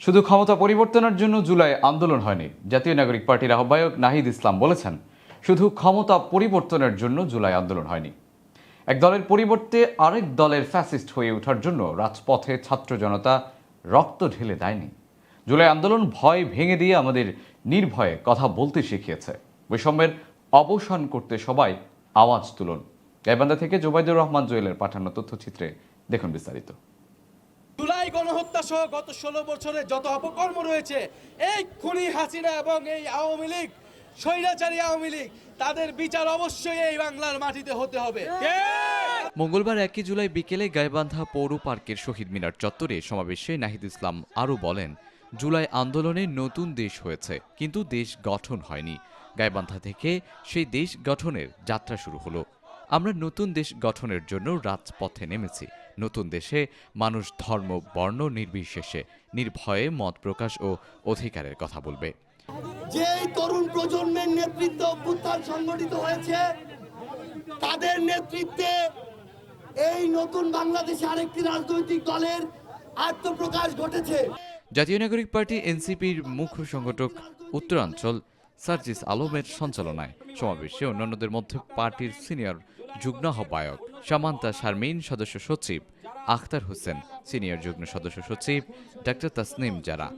শুধু ক্ষমতা পরিবর্তনের জন্য জুলাই আন্দোলন হয়নি। জাতীয় নাগরিক পার্টির আহ্বায়ক নাহিদ ইসলাম বলেছেন, শুধু ক্ষমতা পরিবর্তনের জন্য জুলাই আন্দোলন হয়নি। এক দলের পরিবর্তে আরেক দলের ফ্যাসিস্ট হয়ে ওঠার জন্য রাজপথে ছাত্র জনতা রক্ত ঢেলে দেয়নি। জুলাই আন্দোলন ভয় ভেঙে দিয়ে আমাদের নির্ভয়ে কথা বলতে শিখিয়েছে। বৈষম্যের অবসান করতে সবাই আওয়াজ তুলুন। গাইবান্ধা থেকে জোবাইদুর রহমান জোয়েলের পাঠানো তথ্যচিত্রে দেখুন বিস্তারিত। গণহত্যা সহ গত ষোলো বছরে যত অপকর্ম রয়েছে এই খুনি হাসিনা এবং এই আওয়ামী লীগ স্বৈরাচারী আওয়ামী লীগ তাদের বিচার অবশ্যই এই বাংলার মাটিতে হতে হবে। মঙ্গলবার একই জুলাই বিকেলে গাইবান্ধা পৌর পার্কের শহীদ মিনার চত্বরে সমাবেশে নাহিদ ইসলাম আরও বলেন জুলাই আন্দোলনে নতুন দেশ হয়েছে কিন্তু দেশ গঠন হয়নি। গাইবান্ধা থেকে সেই দেশ গঠনের যাত্রা শুরু হলো। আমরা নতুন দেশ গঠনের জন্য রাজপথে নেমেছি। নতুন দেশে মানুষ ধর্ম বর্ণ নির্বিশেষে নির্ভয়ে মত প্রকাশ ও অধিকারের কথা বলবে। যে তরুণ প্রজন্মের নেতৃত্ব অভ্যুত্থান সংগঠিত হয়েছে তাদের নেতৃত্বে এই নতুন বাংলাদেশে আরেকটি রাজনৈতিক দলের আত্মপ্রকাশ ঘটেছে। জাতীয় নাগরিক পার্টি এনসিপির মুখ্য সংগঠক উত্তরাঞ্চল সার্জিস আলমের সঞ্চালনায় সমাবেশে অন্যান্যদের মধ্যে পার্টির সিনিয়র যুগ্ম আহ্বায়ক সামান্তা শারমিন সদস্য সচিব, আখতার হোসেন সিনিয়র যুগ্ম সদস্য সচিব, ডাক্তার তাসনিম জারা,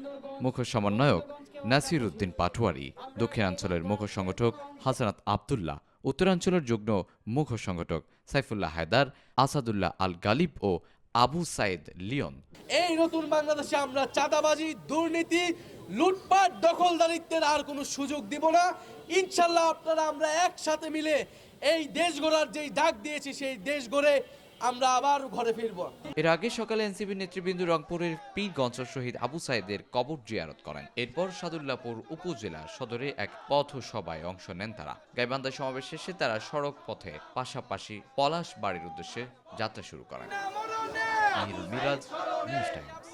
মুখ্য সমন্বয়ক নাসির উদ্দিন পাটোয়ারি, দক্ষিণাঞ্চলের মুখ্য সংগঠক হাসানাত আবদুল্লাহ, উত্তরাঞ্চলের যুগ্ম মুখ্য সংগঠক সাইফুল্লাহ হায়দার, আসাদুল্লাহ আল গালিব ও আবু সাইদ লিওন। এই নতুন বাংলাদেশে আমরা চাঁদাবাজি, দুর্নীতি লুটপাট, দখলদারিত্বের আর কোনো সুযোগ দিব না। ইনশাল্লাহ আপনারা আমরা একসাথে মিলে এই দেশ গড়ার যেই ডাক দিয়েছি, সেই দেশ গড়ে আমরা আবার ঘরে ফিরবো। এর আগে সকালে এনসিপি নেতৃবৃন্দ রংপুরের পীরগঞ্জ শহীদ আবু সাইদের কবর জিয়ারত করেন। এরপর সাদুল্লাপুর উপজেলা সদরে এক পথ সভায় অংশ নেন তারা। গাইবান্ধা সমাবেশ শেষে তারা সড়ক পথে পাশাপাশি পলাশ বাড়ির উদ্দেশ্যে যাত্রা শুরু করেন। Miraj, News Times.